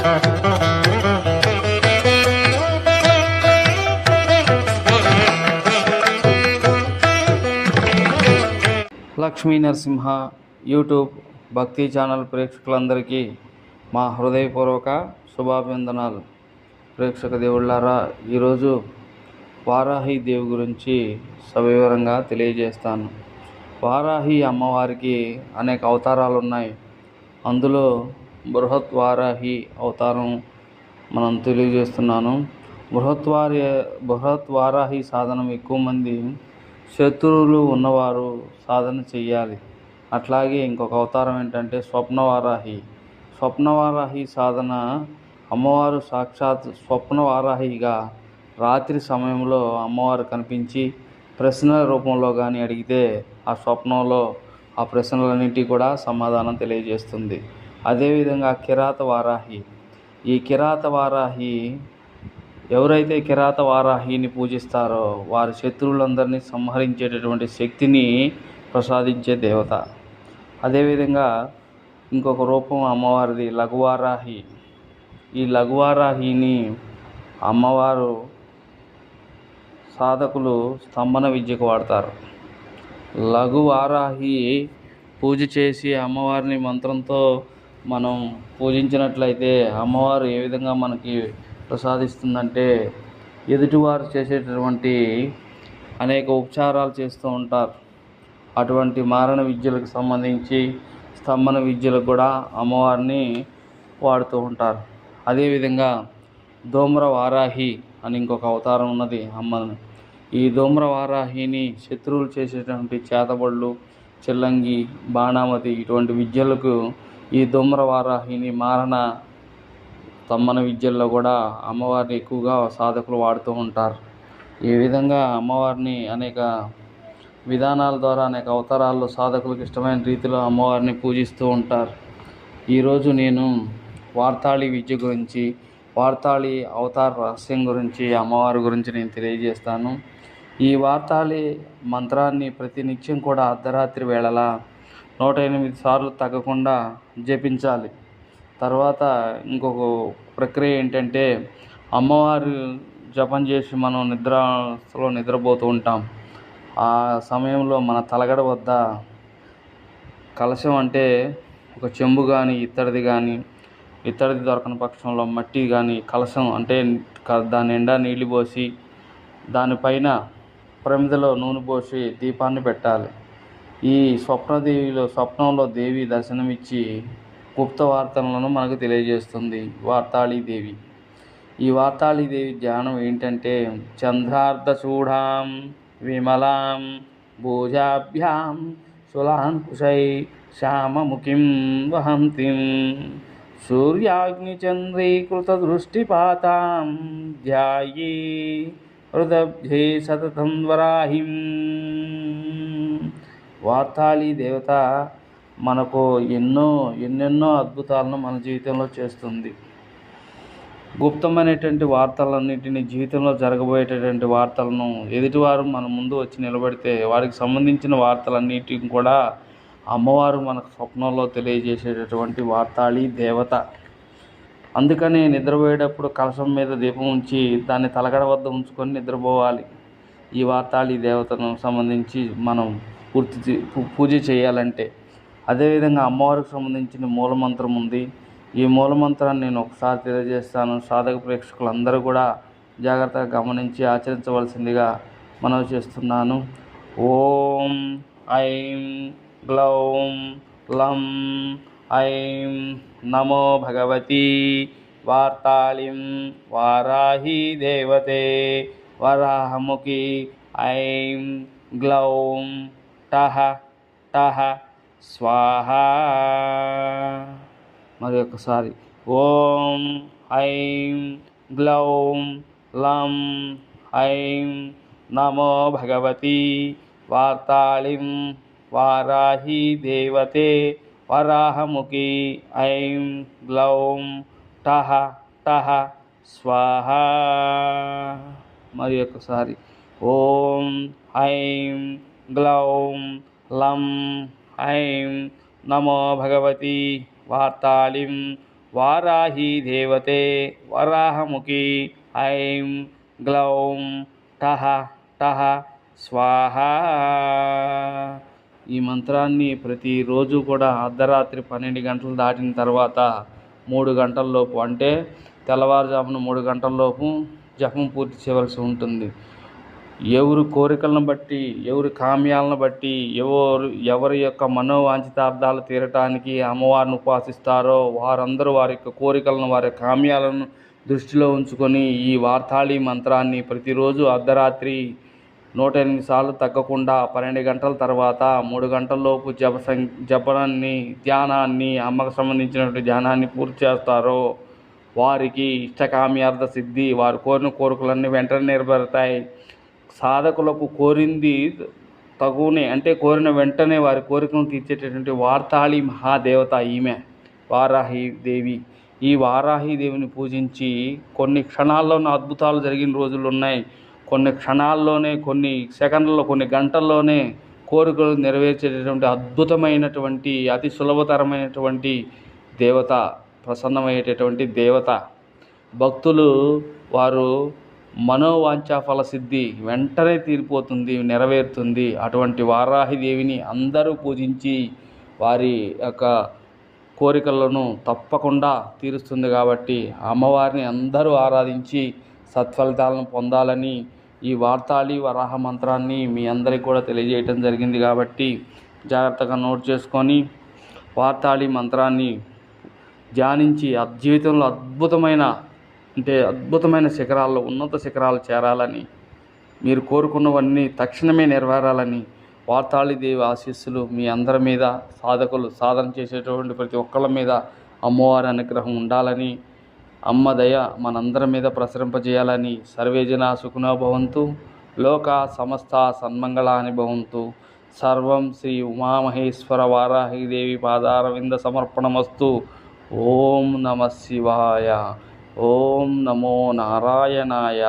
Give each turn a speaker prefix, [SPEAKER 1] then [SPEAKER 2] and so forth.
[SPEAKER 1] Lakshmi Narasimha YouTube భక్తి channel ప్రేక్షకులందరికీ మా హృదయపూర్వక శుభాభివందనాలు. ప్రేక్షక దేవుళ్ళారా ఈరోజు వారాహి దేవి గురించి సవివరంగా తెలియజేస్తాను. వారాహి అమ్మవారికి అనేక అవతారాలు ఉన్నాయి అందులో బృహత్వారాహి అవతారం మనం తెలియజేస్తున్నాను. బృహత్ బృహత్వారాహి సాధనం ఎక్కువ మంది శత్రువులు ఉన్నవారు సాధన చెయ్యాలి. అట్లాగే ఇంకొక అవతారం ఏంటంటే స్వప్నవారాహి. స్వప్నవారాహి సాధన అమ్మవారు సాక్షాత్ స్వప్నవారాహిగా రాత్రి సమయంలో అమ్మవారు కనిపించి ప్రశ్నల రూపంలో కానీ అడిగితే ఆ స్వప్నంలో ఆ ప్రశ్నలన్నింటికి కూడా సమాధానం తెలియజేస్తుంది. అదేవిధంగా కిరాత వారాహి ఈ కిరాత వారాహి ఎవరైతే కిరాత వారాహిని పూజిస్తారో వారి శత్రువులందరినీ సంహరించేటటువంటి శక్తిని ప్రసాదించే దేవత. అదేవిధంగా ఇంకొక రూపం అమ్మవారిది లఘువారాహి. ఈ లఘువారాహిని అమ్మవారు సాధకులు స్తంభన విద్యకు వాడతారు. లఘువారాహి పూజ చేసి అమ్మవారిని మంత్రంతో మనం పూజించినట్లయితే అమ్మవారు ఏ విధంగా మనకి ప్రసాదిస్తుందంటే ఎదుటివారు చేసేటటువంటి అనేక ఉపచారాలు చేస్తూ ఉంటారు. అటువంటి మారణ విద్యలకు సంబంధించి స్తంభన విద్యలకు కూడా అమ్మవారిని వాడుతూ ఉంటారు. అదేవిధంగా దోమ్ర వారాహి అని ఇంకొక అవతారం ఉన్నది అమ్మ ఈ దోమ్ర వారాహిని శత్రువులు చేసేటువంటి చేతబడులు చెల్లంగి బాణామతి ఇటువంటి విద్యలకు ఈ దుమ్రవారాహిని మారణ తమ్మన విద్యల్లో కూడా అమ్మవారిని ఎక్కువగా సాధకులు వాడుతూ ఉంటారు. ఈ విధంగా అమ్మవారిని అనేక విధానాల ద్వారా అనేక అవతారాల్లో సాధకులకు ఇష్టమైన రీతిలో అమ్మవారిని పూజిస్తూ ఉంటారు. ఈరోజు నేను వార్తాళి విద్య గురించి వార్తాళి అవతార రహస్యం గురించి అమ్మవారి గురించి నేను తెలియజేస్తాను. ఈ వార్తాళి మంత్రాన్ని ప్రతి నిత్యం కూడా అర్ధరాత్రి వేళలా నూట ఎనిమిది సార్లు తగ్గకుండా జపించాలి. తర్వాత ఇంకొక ప్రక్రియ ఏంటంటే అమ్మవారు జపం చేసి మనం నిద్రలో నిద్రపోతూ ఉంటాం. ఆ సమయంలో మన తలగడ వద్ద కలశం అంటే ఒక చెంబు కానీ ఇత్తడిది కానీ ఇత్తడిది దొరకని పక్షంలో మట్టి కానీ కలశం అంటే దాని నిండా నీళ్ళు పోసి దానిపైన ప్రమిదలో నూనె పోసి దీపాన్ని పెట్టాలి. ఈ స్వప్నదేవిలో స్వప్నంలో దేవి దర్శనమిచ్చి గుప్త వార్తలను మనకు తెలియజేస్తుంది వార్తాళీదేవి. ఈ వార్తాళీదేవి ధ్యానం ఏంటంటే చంద్రార్ధచూడాం విమలాం భూజాభ్యాం శులాంకుశై శ్యామముఖిం వహంతిం సూర్యాగ్నిచంద్రీకృతదృష్టిపాతాం ధ్యాయే హృదబ్ధే సతతం వరాహిం. వార్తాళి దేవత మనకు ఎన్నో ఎన్నెన్నో అద్భుతాలను మన జీవితంలో చేస్తుంది. గుప్తమైనటువంటి వార్తలన్నింటినీ జీవితంలో జరగబోయేటటువంటి వార్తలను ఎదుటివారు మన ముందు వచ్చి నిలబడితే వారికి సంబంధించిన వార్తలన్నిటిని కూడా అమ్మవారు మనకు స్వప్నంలో తెలియజేసేటటువంటి వార్తాళి దేవత. అందుకని నిద్రపోయేటప్పుడు కలశం మీద దీపం ఉంచి దాన్ని తలగడ వద్ద ఉంచుకొని నిద్రపోవాలి. ఈ వార్తాళి దేవతను సంబంధించి మనం పూర్తి చే- పూ- పూజ చేయాలంటే. అదేవిధంగా అమ్మవారికి సంబంధించిన మూలమంత్రం ఉంది. ఈ మూలమంత్రాన్ని నేను ఒకసారి తెలియజేస్తాను. సాధక ప్రేక్షకులందరూ కూడా జాగ్రత్తగా గమనించి ఆచరించవలసిందిగా మనవి చేస్తున్నాను. ఓం ఐం గ్లౌం లం ఐం నమో భగవతి వార్తాళిం వారాహి దేవతే వరాహముఖి ఐం గ్లౌం టహ టహ స్వాహా మరి ఒకసారి ఓం ఐం గ్లౌం లం ఐం నమో భగవతి వార్తాళిం వారాహి దేవతే వరాహముఖి ఐం గ్లౌం టహ టహ స్వాహా మరి ఒకసారి ఓం ఐం గ్లౌం లం ఐం నమో భగవతి వార్తాళిం వారాహి దేవతే వరాహముఖి ఐం గ్లౌం టహ టహ స్వాహ ఈ మంత్రాన్ని ప్రతిరోజు కూడా అర్ధరాత్రి పన్నెండు గంటలు దాటిన తర్వాత మూడు గంటల్లోపు అంటే తెల్లవారుజామున మూడు గంటల్లోపు జపం పూర్తి చేయవలసి ఉంటుంది. ఎవరి కోరికలను బట్టి ఎవరి కామ్యాలను బట్టి ఎవరు ఎవరి యొక్క మనోవాంఛితార్థాలు తీరటానికి అమ్మవారిని ఉపాసిస్తారో వారందరూ వారి యొక్క కోరికలను వారి కామ్యాలను దృష్టిలో ఉంచుకొని ఈ వార్తాళి మంత్రాన్ని ప్రతిరోజు అర్ధరాత్రి నూట ఎనిమిది సార్లు తగ్గకుండా పన్నెండు గంటల తర్వాత మూడు గంటల్లోపు జప సం జపనాన్ని ధ్యానాన్ని అమ్మకు సంబంధించినటువంటి ధ్యానాన్ని పూర్తి చేస్తారో వారికి ఇష్టకామ్యార్థ సిద్ధి వారు కోరిన కోరికలన్నీ వెంటనే నెరవేరుతాయి. సాధకులకు కోరింది తగునే అంటే కోరిన వెంటనే వారి కోరికను తీర్చేటటువంటి వార్తాళి మహాదేవత ఈమె వారాహి దేవి ఈ వారాహి దేవిని పూజించి కొన్ని క్షణాల్లోనే అద్భుతాలు జరిగిన రోజులు ఉన్నాయి. కొన్ని క్షణాల్లోనే కొన్ని సెకండ్లలో కొన్ని గంటల్లోనే కోరికలు నెరవేర్చేటటువంటి అద్భుతమైనటువంటి అతి సులభతరమైనటువంటి దేవత ప్రసన్నమయ్యేటటువంటి దేవత. భక్తులు వారు మనోవాంఛాఫల సిద్ధి వెంటనే తీరిపోతుంది నెరవేరుతుంది. అటువంటి వారాహి దేవిని అందరూ పూజించి వారి యొక్క కోరికలను తప్పకుండా తీరుస్తుంది కాబట్టి అమ్మవారిని అందరూ ఆరాధించి సత్ఫలితాలను పొందాలని ఈ వార్తాళి వరాహ మంత్రాన్ని మీ అందరికీ కూడా తెలియజేయటం జరిగింది కాబట్టి జాగ్రత్తగా నోట్ చేసుకొని వార్తాళి మంత్రాన్ని ధ్యానించి జీవితంలో అద్భుతమైన అంటే అద్భుతమైన శిఖరాల్లో ఉన్నత శిఖరాలు చేరాలని మీరు కోరుకున్నవన్నీ తక్షణమే నెరవేరాలని వార్తాళి దేవి ఆశీస్సులు మీ అందరి మీద సాధకులు సాధన చేసేటువంటి ప్రతి ఒక్కళ్ళ మీద అమ్మవారి అనుగ్రహం ఉండాలని అమ్మ దయ మనందరి మీద ప్రసరింపజేయాలని సర్వేజన సుఖినో భవంతు లోక సమస్త సన్మంగళాని భవంతు. సర్వం శ్రీ ఉమామహేశ్వర వారాహి దేవి పాదారవింద సమర్పణమస్తు. ఓం నమ శివాయ. ఓం నమో నారాయణాయ.